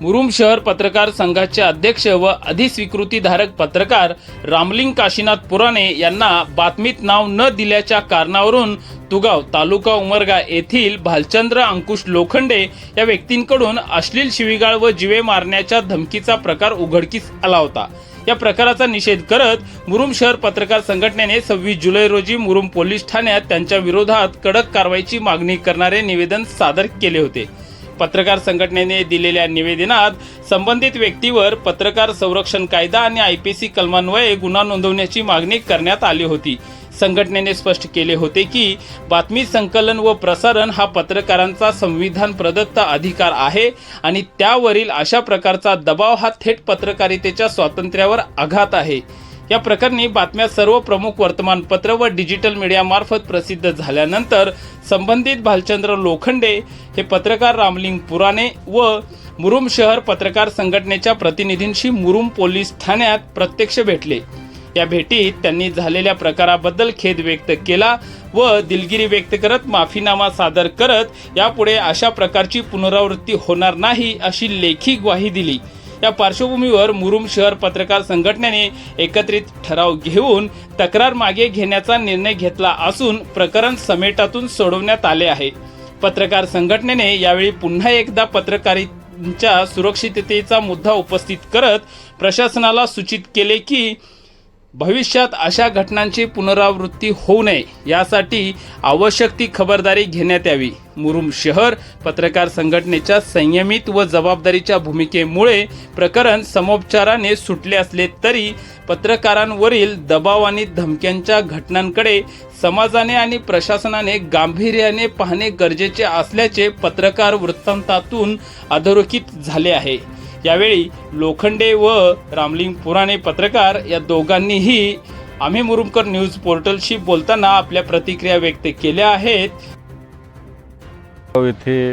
मुरुम शहर पत्रकार संघाचे अध्यक्ष व अधिस्वीकृतीधारक पत्रकार रामलिंग काशीनाथ पुराणे यांना बातमीत नाव न दिल्याच्या कारणावरून तुगाव तालुका उमरगा येथील भालचंद्र अंकुश लोखंडे या व्यक्तींकडून अश्लील शिवीगाळ व जिवे मारण्याच्या धमकीचा प्रकार उघडकीस आला होता. या प्रकाराचा निषेध करत मुरुम शहर पत्रकार संघटनेने सव्वीस जुलै रोजी मुरुम पोलीस ठाण्यात त्यांच्या विरोधात कडक कारवाईची मागणी करणारे निवेदन सादर केले होते. पत्रकार संघटनेने दिलेल्या निवेदनात संबंधित व्यक्तीवर पत्रकार संरक्षण कायदा आणि आय पी सी कलमान्वये गुन्हा नोंदवण्याची मागणी करण्यात आली होती. संघटनेने स्पष्ट केले होते की बातमी संकलन व प्रसारण हा पत्रकारांचा संविधान प्रदत्त अधिकार आहे आणि त्यावरील अशा प्रकारचा दबाव हा थेट पत्रकारितेच्या स्वातंत्र्यावर आघात आहे. या प्रकरणी बातम्या सर्व प्रमुख वर्तमानपत्र व डिजिटल मीडियामार्फत प्रसिद्ध झाल्यानंतर संबंधित भालचंद्र लोखंडे हे पत्रकार रामलिंग पुराणे व मुरुम शहर पत्रकार संघटनेच्या प्रतिनिधींशी मुरुम पोलीस ठाण्यात प्रत्यक्ष भेटले. या भेटीत त्यांनी झालेल्या प्रकाराबद्दल खेद व्यक्त केला व दिलगिरी व्यक्त करत माफीनामा सादर करत यापुढे अशा प्रकारची पुनरावृत्ती होणार नाही अशी लेखी ग्वाही दिली. या पार्श्वभूमीवर मुरुम शहर पत्रकार संघटनेने एकत्रित ठराव घेऊन तक्रार मागे घेण्याचा निर्णय घेतला असून प्रकरण समेटातून सोडवण्यात आले आहे. पत्रकार संघटनेने यावेळी पुन्हा एकदा पत्रकारींच्या सुरक्षिततेचा मुद्दा उपस्थित करत प्रशासनाला सूचित केले की भविष्यात अशा घटनांची पुनरावृत्ती होऊ नये यासाठी आवश्यक ती खबरदारी घेण्यात यावी. मुरुम शहर पत्रकार संघटनेच्या संयमित व जबाबदारीच्या भूमिकेमुळे प्रकरण समोपचाराने सुटले असले तरी पत्रकारांवरील दबाव आणि धमक्यांच्या घटनांकडे समाजाने आणि प्रशासनाने गांभीर्याने पाहणे गरजेचे असल्याचे पत्रकार वृत्तांतातून अधोरेखित झाले आहे. यावेळी लोखंडे व रामलिंग पुराणे पत्रकार या दोघांनीही आम्ही मुरुमकर न्यूज पोर्टलशी बोलताना आपल्या प्रतिक्रिया व्यक्त केल्या आहेत. येथे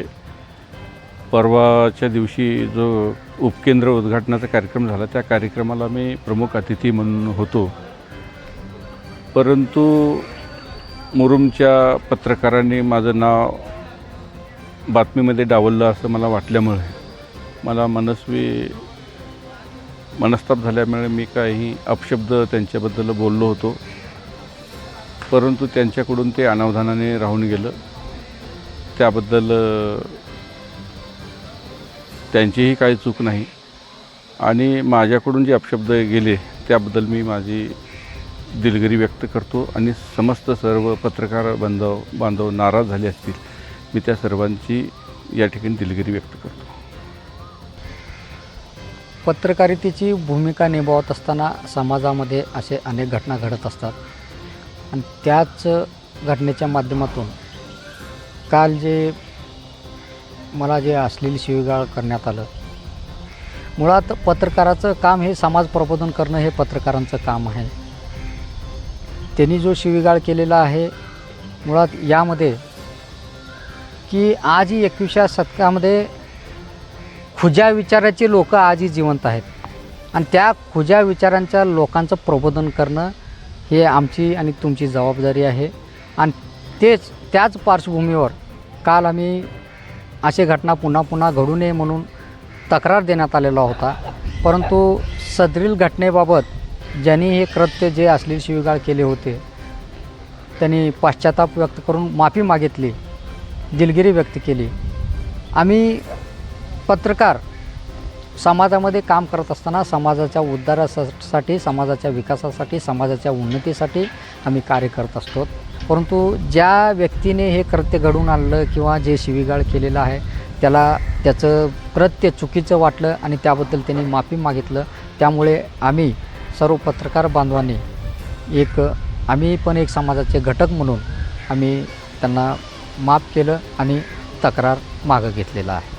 परवाच्या दिवशी जो उपकेंद्र उद्घाटनाचा कार्यक्रम झाला त्या कार्यक्रमाला मी प्रमुख अतिथी म्हणून होतो. परंतु मुरुमच्या पत्रकारांनी माझं नाव बातमीमध्ये डावललं असं मला वाटल्यामुळे मला मनस्वी मनस्ताप झाल्यामुळे मी काही अपशब्द त्यांच्याबद्दल बोललो होतो. परंतु त्यांच्याकडून ते अनावधानाने राहून गेलं. त्याबद्दल त्यांचीही काही चूक नाही. आणि माझ्याकडून जे अपशब्द गेले त्याबद्दल मी माझी दिलगिरी व्यक्त करतो आणि समस्त सर्व पत्रकार बांधव बांधव नाराज झाले असतील मी त्या सर्वांची या ठिकाणी दिलगिरी व्यक्त करतो. पत्रकारितेची भूमिका निभावत असताना समाजामध्ये असे अनेक घटना घडत असतात. आणि त्याच घटनेच्या माध्यमातून काल जे मला जे असलेली शिवीगाळ करण्यात आलं. मुळात पत्रकाराचं काम हे समाज प्रबोधन करणं हे पत्रकारांचं काम आहे. त्यांनी जो शिवीगाळ केलेला आहे मुळात यामध्ये की आज एकविसाव्या शतकामध्ये खुज्या विचाराचे लोक आजही जिवंत आहेत. आणि त्या खुज्या विचारांच्या लोकांचं प्रबोधन करणं हे आमची आणि तुमची जबाबदारी आहे. आणि तेच त्याच पार्श्वभूमीवर काल आम्ही अशी घटना पुन्हा पुन्हा घडू नये म्हणून तक्रार देण्यात आलेला होता. परंतु सदरील घटनेबाबत ज्यांनी हे कृत्य जे अश्लील शिवीगाळ केले होते त्यांनी पाश्चाताप व्यक्त करून माफी मागितली दिलगिरी व्यक्त केली. आम्ही पत्रकार समाजामध्ये काम करत असताना समाजाच्या उद्धारासाठी समाजाच्या विकासासाठी समाजाच्या उन्नतीसाठी आम्ही कार्य करत असतो. परंतु ज्या व्यक्तीने हे कृत्य घडून आणलं किंवा जे शिवीगाळ केलेलं आहे त्याला त्याचं कृत्य चुकीचं वाटलं आणि त्याबद्दल त्यांनी माफी मागितलं त्यामुळे आम्ही सर्व पत्रकार बांधवांनी एक आम्ही पण एक समाजाचे घटक म्हणून आम्ही त्यांना माफ केलं आणि तक्रार मागं घेतलेला आहे.